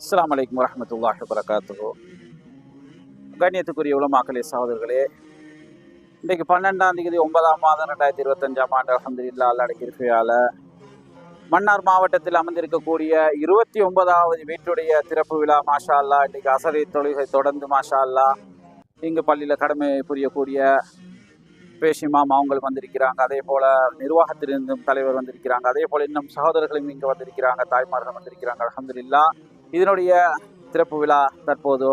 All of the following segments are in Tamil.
அஸ்லாம் வலைக்கம் வரமத்துல்லாஹி வபரகாத்துஹு. கண்ணியத்துக்குரிய உலமாக்களே சகோதரர்களே இன்றைக்கு பன்னெண்டாம் தேதி ஒன்பதாம் மாதம் ரெண்டாயிரத்தி இருபத்தஞ்சாம் ஆண்டு அலமதுல்லா அல்லாட கிருப்பையால் மன்னார் மாவட்டத்தில் அமர்ந்திருக்கக்கூடிய இருபத்தி ஒன்பதாவது வீட்டுடைய திறப்பு விழா மாஷா அல்லா இன்றைக்கு அசரி தொழுகை தொடர்ந்து மாஷா அல்லா இங்கு பள்ளியில் கடமை புரியக்கூடிய பேஷிமாம் அவங்கள் வந்திருக்கிறாங்க. அதே போல நிர்வாகத்திலிருந்தும் தலைவர் வந்திருக்கிறாங்க. அதே போல இன்னும் சகோதரர்களும் இங்கு வந்திருக்கிறாங்க. தாய்மார்கள் வந்திருக்கிறாங்க. அலமதுல்லா இதனுடைய திறப்பு விழா தற்போது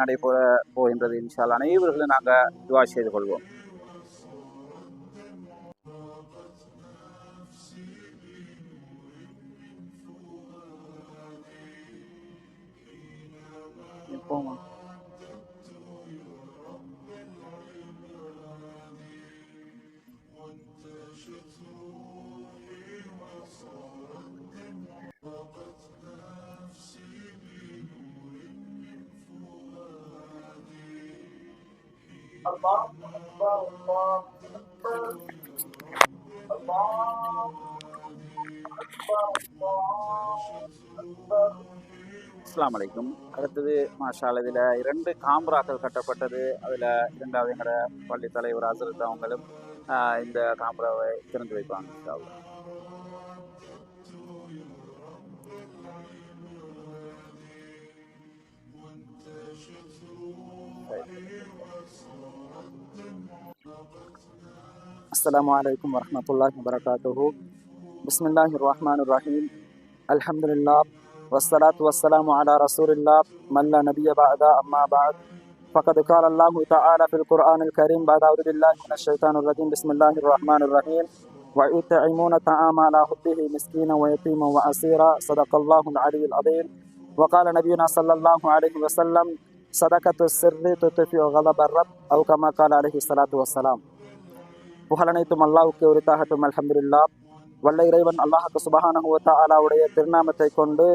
நடைபெற போகின்றது இன்ஷால் அனைவர்களும் நாங்கள் துவா செய்து கொள்வோம். போமா? அஸ்ஸலாமு அடுத்தது மாஷால் இதில் இரண்டு காம்ராக்கள் கட்டப்பட்டது. அதில் இரண்டாவது எங்களோட பள்ளி தலைவர் அசரத் அவங்களும் இந்த காம்ராவை திறந்து வைப்பாங்க இன்ஷா السلام عليكم ورحمة الله وبركاته. بسم الله الرحمن الرحيم. الحمد لله والصلاة والسلام على رسول الله. من لا نبي بعد أما بعد. فقد قال الله تعالى في القرآن الكريم بعد أعوذ بالله من الشيطان الرجيم. بسم الله الرحمن الرحيم. ويطعمون الطعام على حبه مسكينا ويتيما وأسيرا. صدق الله العلي العظيم. وقال نبينا صلى الله عليه وسلم சதகத்து சிறு துத்துஃபி ஒகலபர்ரப் அவு கமக்கால் அலஹி சலாத்து வசலாம் புகழனைத்தும் அல்லாவுக்கு உரித்தாகட்டும் அலமதுல்லா வல்ல இறைவன் அல்லாஹுக்கு சுபஹானுவத்த அலாவுடைய திருநாமத்தை கொண்டு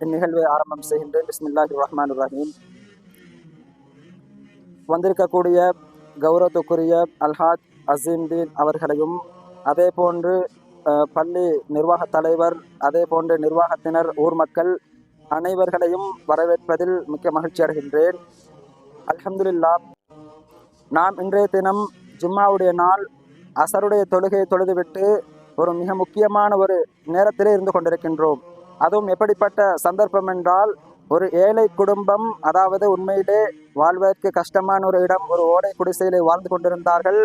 இந்நிகழ்வை ஆரம்பம் செய்கின்றேன் பிஸ்மில்லாஹி ரஹ்மான் ரஹீம் வந்திருக்கக்கூடிய கௌரவத்துக்குரிய அல்ஹாஜ் அசீம்தீன் அவர்களையும் அதே போன்று பள்ளி நிர்வாக தலைவர் அதே போன்று நிர்வாகத்தினர் ஊர் மக்கள் அனைவர்களையும் வரவேற்பதில் மிக்க மகிழ்ச்சி அடைகின்றேன். அலமதுல்லா நாம் இன்றைய தினம் ஜும்மாவுடைய நாள் அசருடைய தொழுகையை தொழுதுவிட்டு ஒரு மிக முக்கியமான ஒரு நேரத்திலே இருந்து கொண்டிருக்கின்றோம். அதுவும் எப்படிப்பட்ட சந்தர்ப்பம் என்றால் ஒரு ஏழை குடும்பம் அதாவது உண்மையிலே வாழ்வதற்கு கஷ்டமான ஒரு இடம் ஒரு ஓடை குடிசையிலே வாழ்ந்து கொண்டிருந்தார்கள்.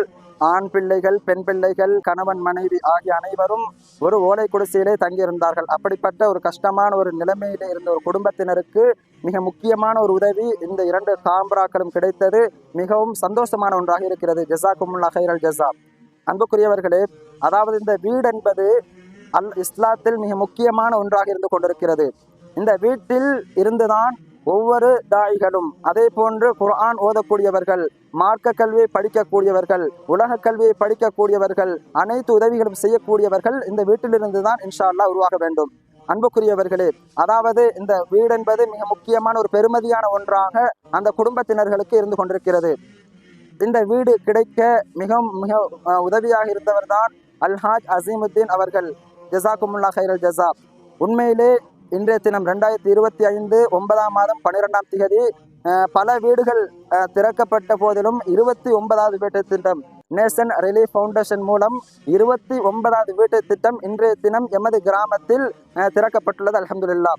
ஆண் பிள்ளைகள் பெண் பிள்ளைகள் கணவன் மனைவி ஆகிய அனைவரும் ஒரு ஓலை குடிசையிலே தங்கியிருந்தார்கள். அப்படிப்பட்ட ஒரு கஷ்டமான ஒரு நிலைமையிலே இருந்த ஒரு குடும்பத்தினருக்கு மிக முக்கியமான ஒரு உதவி இந்த இரண்டு காம்பராக்களும் கிடைத்தது. மிகவும் சந்தோஷமான ஒன்றாக இருக்கிறது. ஜசாக்குமுல்லா ஹைரல் ஜசா அன்புக்குரியவர்களே அதாவது இந்த வீடு என்பது அல் இஸ்லாத்தில் மிக முக்கியமான ஒன்றாக இருந்து கொண்டிருக்கிறது. இந்த வீட்டில் இருந்துதான் ஒவ்வொரு தாய்களும் அதே போன்று குர்ஆன் ஓதக்கூடியவர்கள் மார்க்க கல்வியை படிக்கக்கூடியவர்கள் உலக கல்வியை படிக்கக்கூடியவர்கள் அனைத்து உதவிகளும் செய்யக்கூடியவர்கள் இந்த வீட்டிலிருந்து தான் இன்ஷா உருவாக வேண்டும். அன்புக்குரியவர்களே அதாவது இந்த வீடு என்பது மிக முக்கியமான ஒரு பெருமதியான ஒன்றாக அந்த குடும்பத்தினர்களுக்கு இருந்து கொண்டிருக்கிறது. இந்த வீடு கிடைக்க மிகவும் மிக உதவியாக இருந்தவர் தான் அல்ஹாஜ் அசீமுத்தீன் அவர்கள். ஜசாக்குமுல்லா ஹைரல் ஜசா உண்மையிலே இன்றைய தினம் ரெண்டாயிரத்தி இருபத்தி ஐந்து ஒன்பதாம் மாதம் பன்னிரெண்டாம் தேதி பல வீடுகள் திறக்கப்பட்ட போதிலும் இருபத்தி ஒன்பதாவது வீட்டு திட்டம் நேஷன் ரிலீஃப் ஃபவுண்டேஷன் மூலம் இருபத்தி ஒன்பதாவது வீட்டு திட்டம் இன்றைய தினம் எமது கிராமத்தில் திறக்கப்பட்டுள்ளது. அலமதுல்லா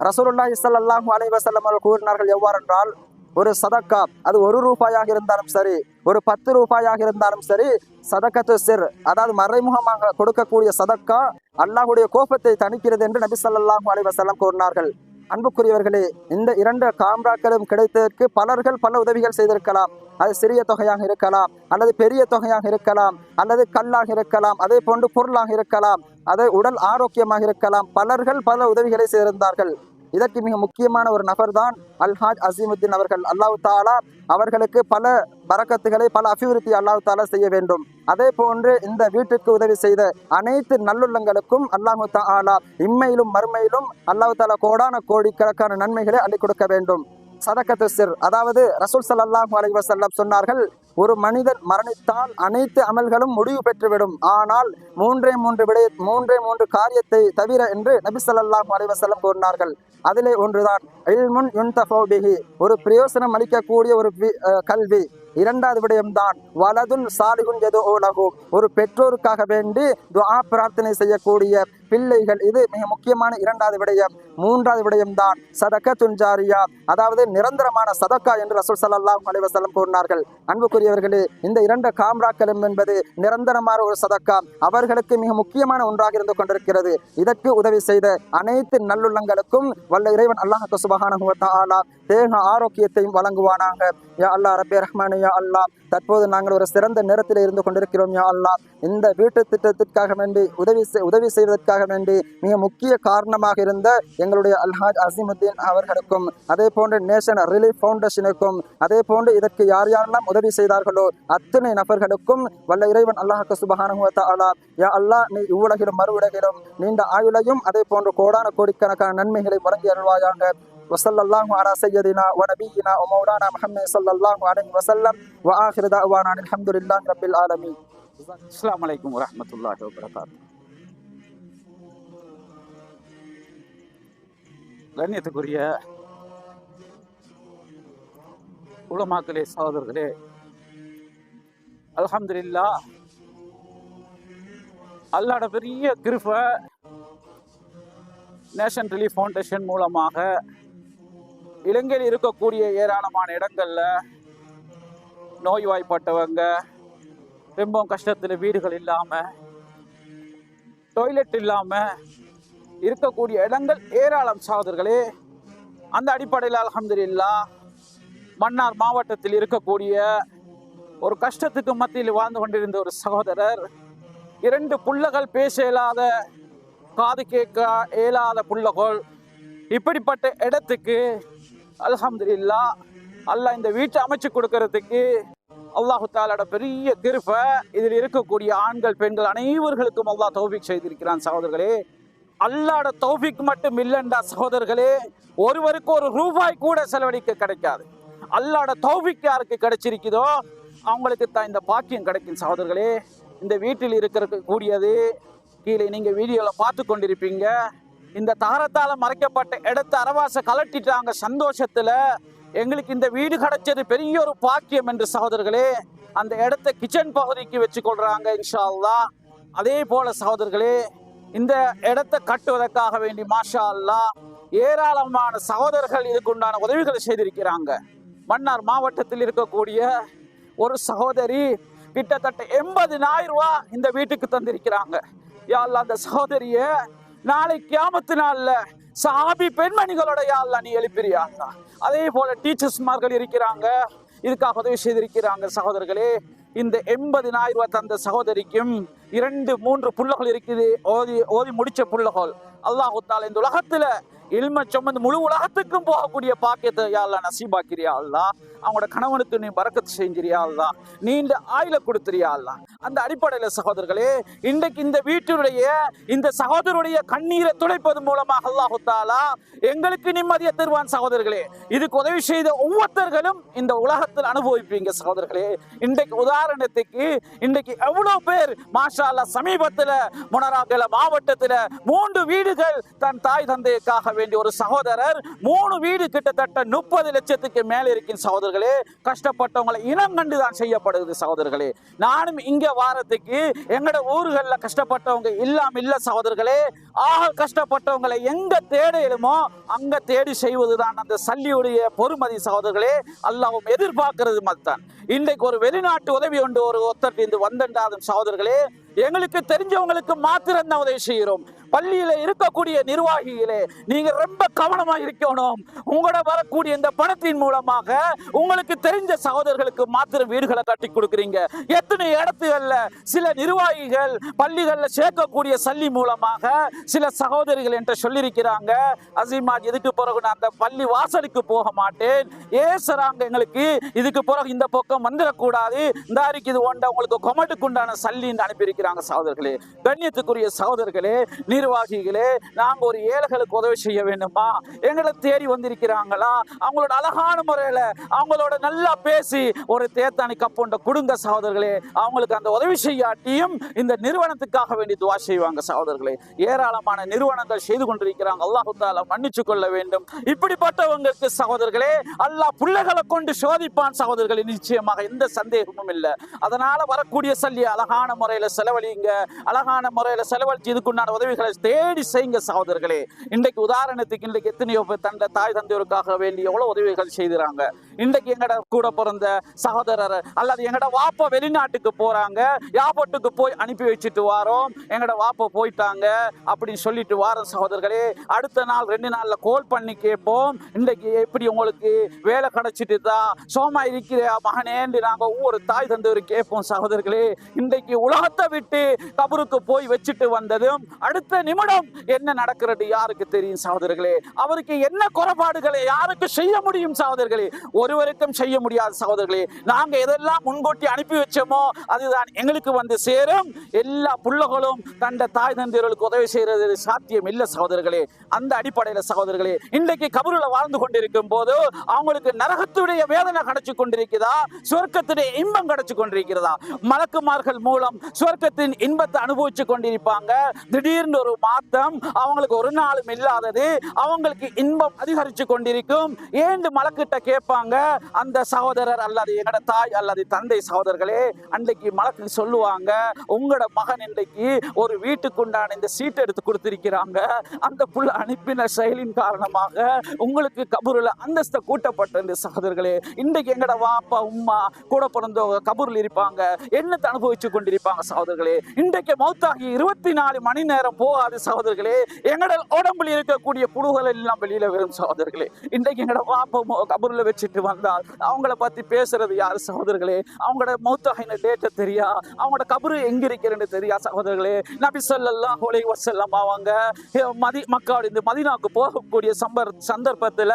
ரசூலுல்லா ஸல்லல்லாஹு அலைஹி வஸல்லம் அவர்கள் கூறினார்கள் எவ்வாறென்றால் ஒரு சதக்கா அது ஒரு ரூபாயாக இருந்தாலும் சரி ஒரு பத்து ரூபாயாக இருந்தாலும் சரி சதக்கத்து சிர் அதாவது மறைமுகமாக கொடுக்கக்கூடிய சதக்கா அல்லாஹுடைய கோபத்தை தணிக்கிறது என்று நபி ஸல்லல்லாஹு அலைஹி கூறினார்கள். அன்புக்குரியவர்களே இந்த இரண்டு காம்ராக்களும் கிடைத்ததற்கு பலர்கள் பல உதவிகள் செய்திருக்கலாம். அது சிறிய தொகையாக இருக்கலாம் அல்லது பெரிய தொகையாக இருக்கலாம் அல்லது கல்லாக இருக்கலாம் அதே போன்று பொருளாக இருக்கலாம் அது உடல் ஆரோக்கியமாக இருக்கலாம். பலர்கள் பல உதவிகளை செய்திருந்தார்கள். இதற்கு மிக முக்கியமான ஒரு நபர் தான் அல்ஹாஜ் அசீமுத்தீன் அவர்கள். அல்லாஹ் தாலா அவர்களுக்கு பல பறக்கத்துகளை பல அபிவிருத்தி அல்லாஹ் தாலா செய்ய வேண்டும். அதே போன்று இந்த வீட்டிற்கு உதவி செய்த அனைத்து நல்லுள்ளங்களுக்கும் அல்லாஹு தாலா இம்மையிலும் மறுமையிலும் அல்லாஹு தாலா கோடான கோடிக்கணக்கான நன்மைகளை அள்ளி கொடுக்க வேண்டும். சதக்கத்து சிர். அதாவது ரசூல் ஸல்லல்லாஹு அலி வசல்லம் சொன்னார்கள் ஒரு மனிதன் மரணித்தால் அனைத்து அமல்களும் முடிவு பெற்றுவிடும். ஆனால் மூன்றே மூன்று விடய மூன்றே மூன்று காரியத்தை தவிர என்று நபி சொல்லாஹ் அலைஹி வஸல்லம் கூறினார்கள். அதிலே ஒன்றுதான் இல்முன் யுன்தஃபு ஒரு பிரயோசனம் அளிக்கக்கூடிய ஒரு கல்வி. இரண்டாவது விடயம்தான் வலதுன் சாலிகுன் எது ஓலகு ஒரு பெற்றோருக்காக வேண்டி துவா பிரார்த்தனை செய்யக்கூடிய பிள்ளைகள் இது மிக முக்கியமான இரண்டாவது விடயம். மூன்றாவது விடயம்தான் சதக்க துன்ஜாரியா அதாவது நிரந்தரமான சதக்கா என்று ரசூல் ஸல்லல்லாஹு அலைஹி கூறினார்கள். அன்புக்குரியவர்களே இந்த இரண்டு காம்ராக்களும் என்பது நிரந்தரமான ஒரு சதக்கா. அவர்களுக்கு மிக முக்கியமான ஒன்றாக இருந்து கொண்டிருக்கிறது. இதற்கு உதவி செய்த அனைத்து நல்லுள்ளங்களுக்கும் வல்ல இறைவன் அல்லாஹ் சுபகான தேக ஆரோக்கியத்தையும் வழங்குவானாக. யா அல்லா ரபே ரஹ்மான் யா அல்லாஹ். தற்போது நாங்கள் ஒரு சிறந்த நேரத்தில் இருந்து கொண்டிருக்கிறோம் யா அல்லா இந்த வீட்டு திட்டத்திற்காக வேண்டி உதவி செய்- உதவி செய்வதற்காக வேண்டி மிக முக்கிய காரணமாக இருந்த எங்களுடைய அல்ஹாஜ் அசீமுத்தீன் அவர்களுக்கும் அதே போன்று நேஷன் ரிலீஃப் ஃபவுண்டேஷனுக்கும் அதே போன்று இதற்கு யார் யாரெல்லாம் உதவி செய்தார்களோ அத்தனை நபர்களுக்கும் வல்ல இறைவன் அல்லாஹ் சுபஹானஹு வ தஆலா யா அல்லாஹ் நீ இவ்வுலகிலும் மறு உலகிலும் நீண்ட ஆயுளையும் அதே போன்று கோடான கோடிக்கணக்கான நன்மைகளை வழங்கி அருள்வாயாக وصلى الله على سيدنا ونبينا ومولانا محمد صلى الله عليه وسلم واخر دعوانا أن الحمد لله رب العالمين அஸ்ஸலாமு அலைக்கும் வரஹ்மத்துல்லாஹி வபரகாத்து கண்ணியத்துக்குரிய உலமாக்களே சகோதரர்களே அலமதுல்லா அல்லாட பெரிய கிருபை நேஷன் ரிலீஃப் ஃபவுண்டேஷன் மூலமாக இலங்கையில் இருக்கக்கூடிய ஏராளமான இடங்களில் நோய்வாய்ப்பட்டவங்க ரொம்பவும் கஷ்டத்தில் வீடுகள் இல்லாமல் டாய்லெட் இல்லாமல் இருக்கக்கூடிய இடங்கள் ஏராளம் சகோதரர்களே. அந்த அடிப்படையில் அல்ஹம்துலில்லாஹ் மன்னார் மாவட்டத்தில் இருக்கக்கூடிய ஒரு கஷ்டத்துக்கு மத்தியில் வாழ்ந்து கொண்டிருந்த ஒரு சகோதரர் இரண்டு புள்ளகள் பேச இயலாத காது கேட்க இயலாத புள்ளகோள் இப்படிப்பட்ட இடத்துக்கு அல்ஹம்துலில்லாஹ் அல்லாஹ் இந்த வீட்டை அமைச்சு கொடுக்கறதுக்கு அல்லாஹு தாலோட பெரிய கிருப்பை இதில் இருக்கக்கூடிய ஆண்கள் பெண்கள் அனைவர்களுக்கும் அல்லாஹ் தௌஃபீக் செய்திருக்கிறான் சகோதரர்களே. அல்லாட தௌஃபீக் மட்டும் இல்லைண்டா சகோதரர்களே ஒருவருக்கு ஒரு ரூபாய் கூட செலவழிக்க கிடைக்காது. அல்லாட தௌஃபீக் யாருக்கு கிடைச்சிருக்குதோ அவங்களுக்கு தான் இந்த பாக்கியம் கிடைக்கும் சகோதரர்களே. இந்த வீட்டில் இருக்கிற கூடியது கீழே நீங்கள் வீடியோவில் பார்த்து கொண்டிருப்பீங்க. இந்த தாரத்தால் மறைக்கப்பட்ட இடத்த அரவாசை கலட்டிட்டாங்க சந்தோஷத்தில். எங்களுக்கு இந்த வீடு கிடைச்சது பெரிய ஒரு பாக்கியம் என்று சகோதரர்களே அந்த இடத்த கிச்சன் பகுதிக்கு வச்சு கொள்றாங்க இன்ஷா அதே போல் சகோதரர்களே இந்த இடத்தை கட்டுவதற்காக வேண்டி மாஷா அல்லாஹ் ஏராளமான சகோதரர்கள் இதுக்கு உண்டான உதவிகளை செய்திருக்கிறாங்க. மன்னார் மாவட்டத்தில் இருக்கக்கூடிய ஒரு சகோதரி கிட்டத்தட்ட எண்பதினாயிரம் ரூபாய் இந்த வீட்டுக்கு தந்திருக்கிறாங்க. யாழ்ல அந்த சகோதரிய நாளை கியாமத்து நாள்ல சாபி பெண்மணிகளோட யாழ்ல நீ எழுப்பிறியா அதே போல டீச்சர்ஸ்மார்கள் இருக்கிறாங்க. இதுக்காக உதவி செய்திருக்கிறாங்க சகோதரர்களே. இந்த எண்பதினாயிரம் ரூபாய் தந்த சகோதரிக்கும் இரண்டு மூன்று புள்ளகள் இருக்குது. ஓதி ஓதி முடிச்ச புள்ளகள் அல்லாஹு தாலா இந்த உலகத்துல இல்ம சுமந்து முழு உலகத்துக்கும் போகக்கூடிய பாக்கியத்தை யா நசீபாக்கிறியா அல்லாஹ் அவங்களோட கணவனுக்கு நீ பறக்கத்து செஞ்சிரியா அல்லாஹ் நீண்ட ஆயில கொடுத்துறியா அல்லாஹ் அந்த அடிப்படையில சகோதரர்களே இன்றைக்கு இந்த வீட்டினுடைய இந்த சகோதரருடைய கண்ணீரை துடைப்பது மூலமாக அல்லாஹு தாலா எங்களுக்கு நிம்மதியை தருவான் சகோதரர்களே. இதுக்கு உதவி செய்த ஒவ்வொருத்தர்களும் இந்த உலகத்தில் அனுபவிப்பீங்க சகோதரர்களே. இன்றைக்கு உதாரணத்துக்கு இன்றைக்கு எவ்வளவு பேர் மாஷா அல்லாஹ் சமீபத்துல முனராகல மாவட்டத்துல மூன்று வீடுகள் தன் தாய் தந்தையக்காகவே வேண்டிய ஒரு சகோதரர். மூணு வீடு கிட்டத்தட்ட முப்பது லட்சத்துக்கு மேல இருக்கின்ற சகோதரர்களே கஷ்டப்பட்டவங்களை இனம் கண்டு தான் செய்யப்படுது சகோதரர்களே. நானும் இங்க வாரத்துக்கு எங்கட ஊர்கள்ல கஷ்டப்பட்டவங்க இல்லாம இல்ல சகோதரர்களே ஆக கஷ்டப்பட்டவங்களை எங்க தேடையிலுமோ அங்க தேடி செய்வதுதான் அந்த சல்லியுடைய பொறுமதி சகோதரர்களே. அல்லாவும் எதிர்பார்க்கிறது மத்தான். இன்றைக்கு ஒரு வெளிநாட்டு உதவி ஒன்று ஒரு ஒத்தர் இருந்து வந்தண்டாதும் சகோதரர்களே எங்களுக்கு தெரிஞ்சவங்களுக்கு மாத்திரம் தான் உதவி செய்கிறோம். பள்ளியில இருக்கக்கூடிய நிர்வாகிகளே நீங்க ரொம்ப கவனமா இருக்கணும். உங்களோட வரக்கூடிய இந்த பணத்தின் மூலமாக உங்களுக்கு தெரிஞ்ச சகோதரர்களுக்கு மாத்திரம் வீடுகளை கட்டி கொடுக்குறீங்க. எத்தனை இடத்துகள்ல சில நிர்வாகிகள் பள்ளிகள்ல சேர்க்கக்கூடிய சல்லி மூலமாக சில சகோதரிகள் என்று சொல்லியிருக்கிறாங்க அசீமா இதுக்கு பிறகு நான் அந்த பள்ளி வாசலுக்கு போக மாட்டேன். ஏசுறாங்க எங்களுக்கு இதுக்கு பிறகு இந்த பக்கம் வந்துடக்கூடாது? இந்த அறிக்கை இது ஒண்ட உங்களுக்கு கொமட்டுக்கு உண்டான சல்லின்னு அனுப்பியிருக்கிறாங்க சகோதரர்களே. கண்ணியத்துக்குரிய சகோதரர்களே நிர்வாகிகளே நாங்க ஒரு ஏழைகளுக்கு உதவி செய்ய வேண்டுமா? எங்களை தேடி வந்திருக்கிறாங்களா? அவங்களோட அழகான முறையில் அவங்களோட நல்லா பேசி ஒரு தேத்தானி கப்புண்ட கொடுங்க சகோதரர்களே அவங்களுக்கு அந்த உதவி செய்யாட்டியும் இந்த நிறுவனத்துக்காக வேண்டி துவா செய்வாங்க சகோதரர்களே. ஏராளமான நிறுவனங்கள் செய்து கொண்டிருக்கிறாங்க. அல்லாஹு தாலா மன்னிச்சு கொள்ள வேண்டும். இப்படிப்பட்டவங்களுக்கு சகோதரர்களே அல்லாஹ் பிள்ளைகளை கொண்டு சோதிப்பான் சகோதரர்களே. நிச்சயமாக எந்த சந்தேகமும் இல்லை. அதனால வரக்கூடிய சல்லி அழகான முறையில் செலவழிங்க. அழகான முறையில் செலவழிச்சு இதுக்குண்டான உதவிகள் தேடி செய்யுங்க சகோதரர்களே. இன்றைக்கு உதாரணத்துக்கு இன்றைக்கு எத்தனையோ தந்தை தாய் தந்தையோருக்காக வேண்டி எவ்வளவு உதவிகள் செய்கிறாங்க. இன்றைக்கு எங்கட கூட பிறந்த சகோதரர் அல்லது எங்கட வாப்பா வெளிநாட்டுக்கு போறாங்க யாபட்டுக்கு போய் அனுப்பி வச்சுட்டு வாரோம் எங்கட வாப்பா போயிட்டாங்க அப்படின்னு சொல்லிட்டு வாரம் சகோதரர்களே அடுத்த நாள் ரெண்டு நாள்ல கோல் பண்ணி கேட்போம். இன்றைக்கு எப்படி உங்களுக்கு வேலை கிடைச்சிட்டு தான் சோமா இருக்கிற மகனேன்னு நாங்க ஒவ்வொரு தாய் தந்தவர் கேட்போம் சகோதரர்களே. இன்றைக்கு உலகத்தை விட்டு கபருக்கு போய் வச்சுட்டு வந்ததும் அடுத்த நிமிடம் என்ன நடக்கிறது யாருக்கு தெரியும் சகோதரர்களே? அவருக்கு என்ன குறைபாடுகளை யாருக்கு செய்ய முடியும் சகோதரர்களே? ஒருவருக்கும் செய்ய முடியாது சகோதரர்களே நாங்க எதெல்லாம் முன்கூட்டி அனுப்பி வச்சோமோ அதுதான் எங்களுக்கு வந்து சேரும். எல்லா புள்ளகளும் தண்ட தாய் தந்திரர்களுக்கு உதவி செய்யறது சாத்தியம் இல்லை சகோதரர்களே. அந்த அடிப்படையில் சகோதரர்களே இன்றைக்கு கபருல வாழ்ந்து கொண்டிருக்கும் போது அவங்களுக்கு நரகத்துடைய வேதனை கிடைச்சு கொண்டிருக்கிறதா? சொர்க்கத்துடைய இன்பம் கிடைச்சு கொண்டிருக்கிறதா? மலக்குமார்கள் மூலம் சொர்க்கத்தின் இன்பத்தை அனுபவிச்சு கொண்டிருப்பாங்க. திடீர்னு ஒரு மாத்தம் அவங்களுக்கு ஒரு நாளும் இல்லாதது அவங்களுக்கு இன்பம் அதிகரிச்சு கொண்டிருக்கும். ஏண்டு மலக்கிட்ட கேட்பாங்க அந்த சகோதரர் அல்லது எங்கட தாய் அல்லது தந்தை சகோதரர்களே அன்றைக்கு மலக்கு சொல்லுவாங்க உங்களோட மகன் இன்றைக்கு ஒரு வீட்டுக்குண்டான இந்த சீட் எடுத்து கொடுத்திருக்கிறாங்க. அந்த புள்ள அனுப்பின செயலின் காரணமாக உங்களுக்கு கபூர்ல அந்தஸ்த இந்த சகோதரர்களே இன்றைக்கு எங்களோட வாப்பா உம்மா கூட பிறந்தவங்க கபூரில் இருப்பாங்க. என்னத்தை அனுபவிச்சு கொண்டிருப்பாங்க சகோதரர்களே? இன்றைக்கு மௌத்தாகி இருபத்தி நாலு மணி நேரம் போகாது சகோதரர்களே. எங்கட உடம்புல இருக்கக்கூடிய புழுகள் எல்லாம் வெளியில வரும் சகோதரர்களே. இன்றைக்கு எங்கட வாப்பா கபூரில் வச்சுட்டு வந்தால் அவங்கள பத்தி பேசுறது யார் சகோதரர்களே? அவங்களோட மௌத்தாகின டேட்டை தெரியா? அவங்களோட கபரு எங்க இருக்கிறேன்னு தெரியா சகோதரர்களே? நபி சொல்லலாம் அலைஹி வசல்லம் அவங்க மதி மக்கள் இந்த மதினாவுக்கு போகக்கூடிய சம்பர் சந்தர்ப்பத்துல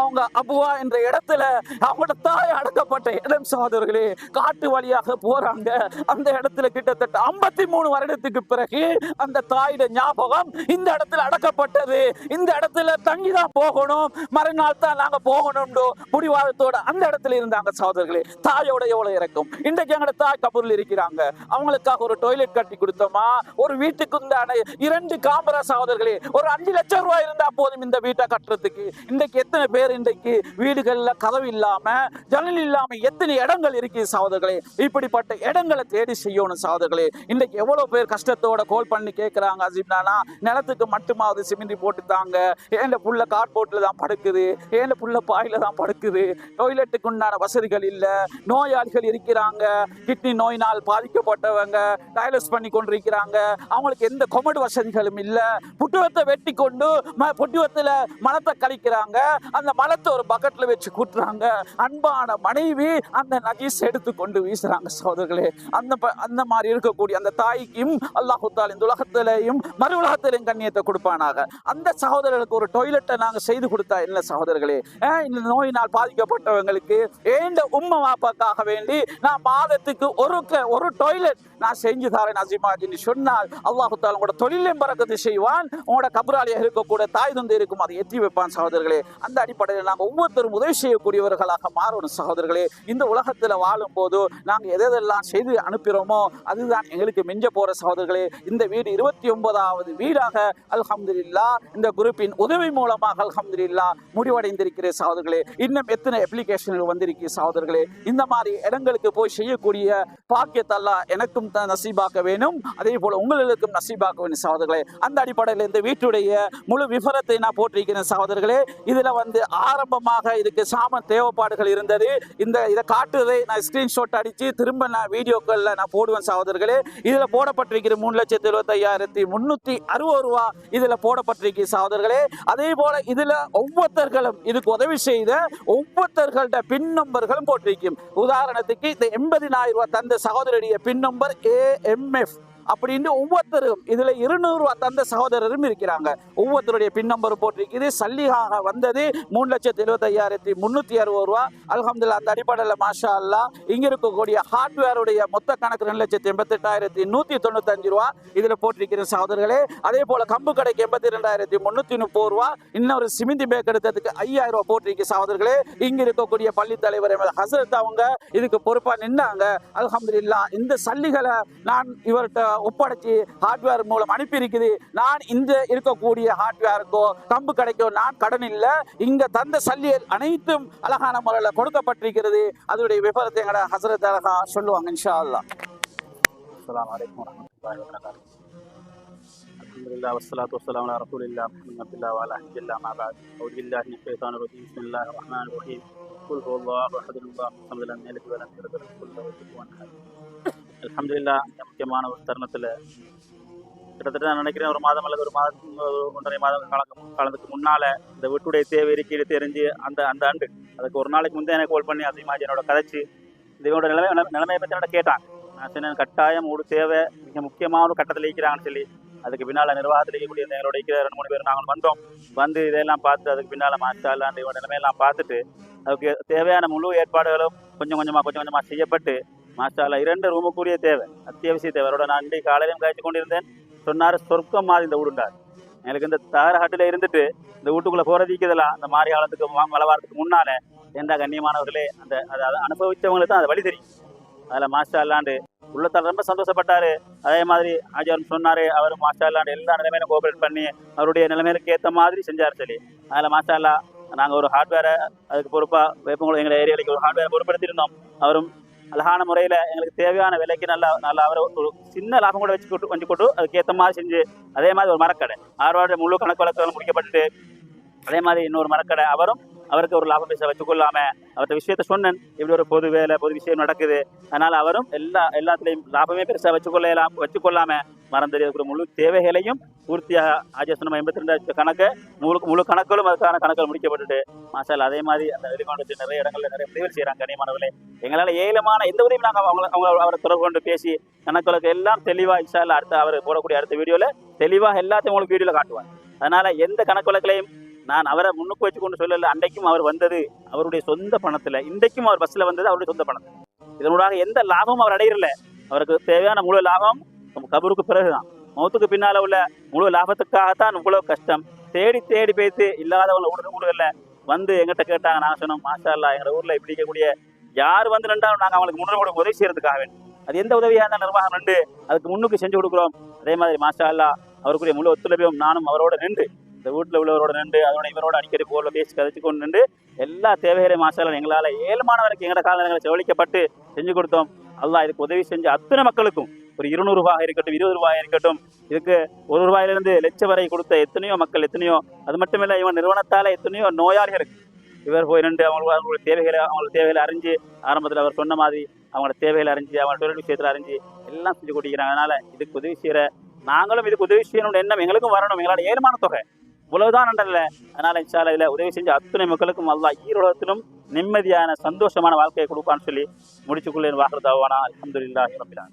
அவங்க அபுவா என்ற இடத்துல அவங்களோட தாய் அடக்கப்பட்ட இடம் சகோதரர்களே காட்டு வழியாக போறாங்க. அந்த இடத்துல கிட்டத்தட்ட ஐம்பத்தி மூணு வருடத்துக்கு பிறகு அந்த தாயிட ஞாபகம் இந்த இடத்துல அடக்கப்பட்டது. இந்த இடத்துல தங்கிதான் போகணும். மறுநாள் தான் நாங்க முடிவாக முடிவாதத்தோட அந்த இடத்துல இருந்தாங்க சகோதரர்களே தாயோட எவ்வளவு இறக்கும்? இன்றைக்கு எங்களோட தாய் கபூர்ல இருக்கிறாங்க. அவங்களுக்காக ஒரு டாய்லெட் கட்டி கொடுத்தோமா? ஒரு வீட்டுக்கு உண்டான இரண்டு காமரா சகோதரர்களே ஒரு அஞ்சு லட்சம் ரூபாய் இருந்தா போதும் இந்த வீட்டை கட்டுறதுக்கு. இன்றைக்கு எத்தனை பேர் இன்றைக்கு வீடுகள்ல கதவு இல்லாம ஜன்னல் இல்லாம எத்தனை இடங்கள் இருக்கு சகோதரர்களே? இப்படிப்பட்ட இடங்களை தேடி செய்யணும் சகோதரர்களே. இன்றைக்கு எவ்வளவு பேர் கஷ்டத்தோட கோல் பண்ணி கேட்கிறாங்க அசிப்னானா நிலத்துக்கு மட்டுமாவது சிமெண்ட் போட்டு தாங்க. ஏன் புள்ள கார்போர்ட்ல தான் படுக்குது? ஏன் புள்ள பாயில தான் படுக்குது? டாய்லெட்டுக்கு உண்டான வசதிகள் இல்ல. நோயாளிகள் இருக்கிறாங்க. கிட்னி நோயினால் பாதிக்கப்பட்டவங்க டயலிஸ் பண்ணி கொண்டிருக்கிறாங்க. அவங்களுக்கு எந்த கொமடு வசதிகளும் இல்ல. புட்டுவத்தை வெட்டி கொண்டு புட்டுவத்தில் புட்டுவத்துல மலத்தை கழிக்கிறாங்க. அந்த மலத்தை ஒரு பக்கெட்டில் வச்சு கூட்டுறாங்க அன்பான மனைவி அந்த நஜீஸ் எடுத்து கொண்டு வீசுறாங்க சகோதரர்களே. அந்த அந்த மாதிரி இருக்கக்கூடிய அந்த தாய்க்கும் அல்லாஹுத்தால் இந்த உலகத்திலையும் மறு உலகத்திலையும் கண்ணியத்தை கொடுப்பானாக. அந்த சகோதரர்களுக்கு ஒரு டொய்லெட்டை நாங்க செய்து கொடுத்தா என்ன சகோதரர்களே? இந்த நோயினால் பாதிக்கப்பட்டவங்களுக்கு ஏண்ட உம்மை வாப்பாக்காக வேண்டி நான் மாதத்துக்கு ஒரு ஒரு டாய்லெட் நான் செஞ்சு தரேன் அசிமாஜின்னு சொன்னால் அல்லாஹு தாலா உங்களோட தொழிலையும் பறக்கத்து செய்வான் உங்களோட கபராளியாக இருக்கக்கூடிய தாய் தந்து இருக்கும் அதை எத்தி வைப்பான் சகோதரர்களே. அந்த அடிப்படையில் நாங்கள் ஒவ்வொருத்தரும் உதவி செய்யக்கூடியவர்களாக மாறணும் சகோதரர்களே. இந்த உலகத்தில் வாழும் போது நாங்கள் எதெல்லாம் செய்து அனுப்புகிறோமோ அதுதான் எங்களுக்கு மிஞ்ச போகிற சகோதரர்களே. இந்த வீடு இருபத்தி ஒன்பதாவது வீடாக அல்ஹம்துல்லா இந்த குரூப்பின் உதவி மூலமாக அல்ஹம்துல்லா முடிவடைந்திருக்கிற சகோதரர்களே. இன்னும் எத்தனை அப்ளிகேஷன்கள் வந்திருக்கு சகோதரர்களே. இந்த மாதிரி இடங்களுக்கு போய் செய்யக்கூடிய பாக்கியத்தல்லா எனக்கும் தான் நசீபாக்க வேணும். அதே போல உங்களுக்கும் நசீபாக்க வேணும் சகோதரர்களே. அந்த அடிப்படையில் இந்த வீட்டுடைய முழு விவரத்தை நான் போட்டிருக்கிறேன் சகோதரர்களே. இதுல வந்து ஆரம்பமாக இதுக்கு சாமன் தேவைப்பாடுகள் இருந்தது. இந்த இதை காட்டுறதை நான் ஸ்கிரீன்ஷாட் அடிச்சு திரும்ப நான் வீடியோக்களில் நான் போடுவேன் சகோதரர்களே. இதுல போடப்பட்டிருக்கிற மூணு லட்சத்தி இருபத்தையாயிரத்தி முன்னூத்தி அறுபது ரூபா இதுல போடப்பட்டிருக்கு சகோதரர்களே. அதே போல இதுல ஒவ்வொருத்தர்களும் இதுக்கு உதவி செய்த ஒவ்வொருத்தர்கள்ட பின் நம்பர்களும் போட்டிருக்கும். உதாரணத்துக்கு இந்த எண்பதினாயிரம் ரூபாய் தந்த சகோதரியுடைய பின் நம்பர் ஏஎம்எஃப் அப்படின்னு ஒவ்வொருத்தரும் இதுல இருநூறு தந்த சகோதரரும் இருக்கிறாங்க. ஒவ்வொருத்தருடைய பின் நம்பர் போட்டிருக்குது. சல்லிகாக வந்தது மூணு லட்சத்தி எழுபத்தையாயிரத்தி முன்னூத்தி அறுபது ரூபா. அல்ஹம்துலில்லாஹ் அந்த அடிப்படையில் மாஷா அல்லா இங்க இருக்கக்கூடிய ஹார்ட்வேருடைய மொத்த கணக்கு ரெண்டு லட்சத்தி எண்பத்தெட்டாயிரத்தி நூத்தி தொண்ணூத்தஞ்சு ரூபா. இதுல போட்டிருக்கிற சகோதரர்களே அதே போல கம்பு கடைக்கு எண்பத்தி ரெண்டாயிரத்தி முன்னூத்தி முப்பது ரூபா. இன்னொரு சிமிந்தி பேக் எடுத்ததுக்கு ஐயாயிரம் ரூபாய் போட்டிருக்கு சகோதரர்களே இங்க இருக்கக்கூடிய பள்ளி தலைவர் ஹசரத் அவங்க இதுக்கு பொறுப்பா நின்னாங்க. அலமதுல்லா இந்த சல்லிகளை நான் இவர்கிட்ட ஒப்படைச்சு ஹார்ட்வேர் மூலம் அனுப்பி இருக்குது நான் இந்த இருக்கக்கூடிய ஹார்ட்வேருக்கோ கம்பு கடைக்கோ நான் கடன் இல்லை. இங்க தந்த சல்லியல் அனைத்தும் அழகான முறையில் கொடுக்கப்பட்டிருக்கிறது. அதனுடைய விபரத்தை எங்கட ஹசரத் அழகா சொல்லுவாங்க இன்ஷா அல்லா அஸ்லாம் வலைக்கம் அலமதுல்லா இந்த முக்கியமான ஒரு தருணத்தில் கிட்டத்தட்ட நான் நினைக்கிறேன் ஒரு மாதம் அல்லது ஒரு மாதம் ஒன்றரை மாதம் காலம் காலத்துக்கு முன்னால் இந்த வீட்டுடைய தேவை இருக்கீடு தெரிஞ்சு அந்த அந்த ஆண்டு அதுக்கு ஒரு நாளைக்கு முந்தைய எனக்கு கால் பண்ணி அதிகமாக என்னோட கதைச்சு இதோட நிலைமை நிலைமையை பற்றி என்னோட கேட்டான் நான் சொன்னேன் கட்டாயம் ஒரு தேவை மிக முக்கியமான ஒரு கட்டத்தில் இருக்கிறாங்கன்னு சொல்லி. அதுக்கு பின்னால் நிர்வாகத்தில் இருக்கக்கூடிய எங்களோட இருக்கிற ரெண்டு மூணு பேர் நாங்கள் வந்தோம். வந்து இதெல்லாம் பார்த்து அதுக்கு பின்னால் மாஸ்டா இல்லாண்டு இவங்க நிலைமையெல்லாம் பார்த்துட்டு அதுக்கு தேவையான முழு ஏற்பாடுகளும் கொஞ்சம் கொஞ்சமாக கொஞ்சம் கொஞ்சமாக செய்யப்பட்டு மாஸ்டால இரண்டு ரூமுக்குரிய தேவை அத்தியாவசிய தேவை. அவரோட நான் இன்றைக்கு காலையிலும் காய்ச்சி கொண்டிருந்தேன். சொன்னார் சொர்க்கம் மாதிரி இந்த வீடுண்டார் எனக்கு இந்த தாரஹாட்டில் இருந்துட்டு இந்த வீட்டுக்குள்ள போறதிக்குதெல்லாம் அந்த மாரி காலத்துக்கு மழை வாரத்துக்கு முன்னால எந்த கண்ணியமானவர்களே அந்த அதை அனுபவிச்சவங்களுக்கு தான் அது வழி தெரியும். அதில் மாஸ்டர் இல்லாண்டு உள்ளத்தால் ரொம்ப சந்தோஷப்பட்டாரு. அதே மாதிரி ஆஜாரும் சொன்னாரு அவர் மாஸ்டர் இல்லாண்டு எல்லா நிலைமையிலும் கோஆபரேட் பண்ணி அவருடைய நிலைமையிலுக்கு ஏற்ற மாதிரி செஞ்சார் சொல்லி. அதில் மாஸ்டர் இல்லா நாங்கள் ஒரு ஹார்ட்வேரை அதுக்கு பொறுப்பாக வேப்பங்குளம் எங்கள் ஏரியாவுக்கு ஒரு ஹார்ட்வேர் பொறுப்படுத்தியிருந்தோம் அவரும் அழகான முறையில் எங்களுக்கு தேவையான விலைக்கு நல்லா நல்லா அவர் ஒரு சின்ன லாபம் கூட வச்சு கொட்டு வச்சு கொட்டு அதுக்கேற்ற மாதிரி செஞ்சு அதே மாதிரி ஒரு மரக்கடை. ஆர்வாடு முழு கணக்கு வழக்குகள் முடிக்கப்பட்டு அதே மாதிரி இன்னொரு மரக்கடை. அவரும் அவருக்கு ஒரு லாபம் பேச வச்சுக்கொள்ளாம அவர்கிட்ட விஷயத்த சொன்னேன். இப்படி ஒரு பொது வேலை பொது விஷயம் நடக்குது. அதனால அவரும் எல்லா எல்லாத்துலயும் லாபமே பெருசா வச்சுக்கொள்ளலாம் வச்சுக்கொள்ளாம மறந்து தெரியக்கூடிய முழு தேவைகளையும் பூர்த்தியாக ஆஜேசனம் எண்பத்தி ரெண்டு கணக்கு முழு முழு கணக்குகளும் அதுக்கான கணக்குகள் முடிக்கப்பட்டுட்டு மாசால் அதே மாதிரி அந்த வெளிமாநிலத்தில் நிறைய இடங்களில் நிறைய உதவிகள் செய்கிறாங்க கனிமானவர்களே எங்களால ஏலமான எந்த உதவியும் நாங்கள் அவங்கள அவங்க அவரை தொடர்பு கொண்டு பேசி கணக்குகளுக்கு எல்லாம் தெளிவாக இன்ஷா அடுத்த அவர் போடக்கூடிய அடுத்த வீடியோவில் தெளிவாக எல்லாத்தையும் உங்களுக்கு வீடியோவில் காட்டுவாங்க. அதனால எந்த கணக்கு வழக்கிலையும் நான் அவரை முன்னுக்கு வச்சு கொண்டு சொல்லல. அன்றைக்கும் அவர் வந்தது அவருடைய சொந்த பணத்துல. இன்றைக்கும் அவர் பஸ்ல வந்தது அவருடைய சொந்த பணம் இதனூடாக எந்த லாபமும் அவர் அடையிறல அவருக்கு தேவையான முழு லாபம் கபருக்கு பிறகுதான். மௌத்துக்கு பின்னால உள்ள முழு லாபத்துக்காகத்தான் இவ்வளவு கஷ்டம். தேடி தேடி பேத்து இல்லாதவங்க ஊடு ஊடுகள்ல வந்து எங்கிட்ட கேட்டாங்க நான் சொன்னோம் மாஷா அல்லா எங்க ஊர்ல இப்படி இருக்கக்கூடிய யார் வந்து நின்றாலும் நாங்கள் அவங்களுக்கு முன்னுக்கு உதவி செய்யறதுக்காக அது எந்த உதவியாக இருந்தால் நிர்வாகம் நின்று அதுக்கு முன்னுக்கு செஞ்சு கொடுக்குறோம். அதே மாதிரி மாஷா அல்லா அவருக்குரிய முழு ஒத்துழைப்பையும் நானும் அவரோட நின்று இந்த வீட்டில் உள்ளவரோட நின்று அதோட இவரோட அடிக்கடி போல பேசி கதைச்சு கொண்டு நின்று எல்லா தேவைகளையும் மாசாலும் எங்களால் ஏழுமானவருக்கு எங்களோட காலங்களை செவலிக்கப்பட்டு செஞ்சு கொடுத்தோம். அல்லா இதுக்கு உதவி செஞ்சு அத்தனை மக்களுக்கும் ஒரு இருநூறு ரூபாய் இருக்கட்டும் இருபது ரூபாய் இருக்கட்டும் இதுக்கு ஒரு ரூபாயிலிருந்து லட்சம் வரை கொடுத்த எத்தனையோ மக்கள் எத்தனையோ அது மட்டும் இல்லை இவன் நிறுவனத்தால் எத்தனையோ நோயாளிகள் இவர் போய் நின்று அவங்களுக்கு அவங்களோட தேவைகளை அவங்களோட தேவைகளை அறிஞ்சு ஆரம்பத்தில் அவர் சொன்ன மாதிரி அவங்களோட தேவைகளை அறிஞ்சு அவங்க தொழில் விஷயத்தில் அறிஞ்சு எல்லாம் செஞ்சு கொடுக்கிறாங்க. அதனால் இதுக்கு உதவி செய்கிற நாங்களும் இதுக்கு உதவி செய்யணும்னு எண்ணம் எங்களுக்கும் வரணும். எங்களோட ஏழுமான தொகை. இவ்வளவுதான் நன்றல்ல அதனால இன்ஷால்லா இதுல உதவி செஞ்ச அத்தனை மக்களுக்கும் அல்லா ஈரோடத்திலும் நிம்மதியான சந்தோஷமான வாழ்க்கையை கொடுப்பான்னு சொல்லி முடிச்சுக்கொள்ளேன் வாக்குறதாவானா அலமதுல்லா ரபிலான்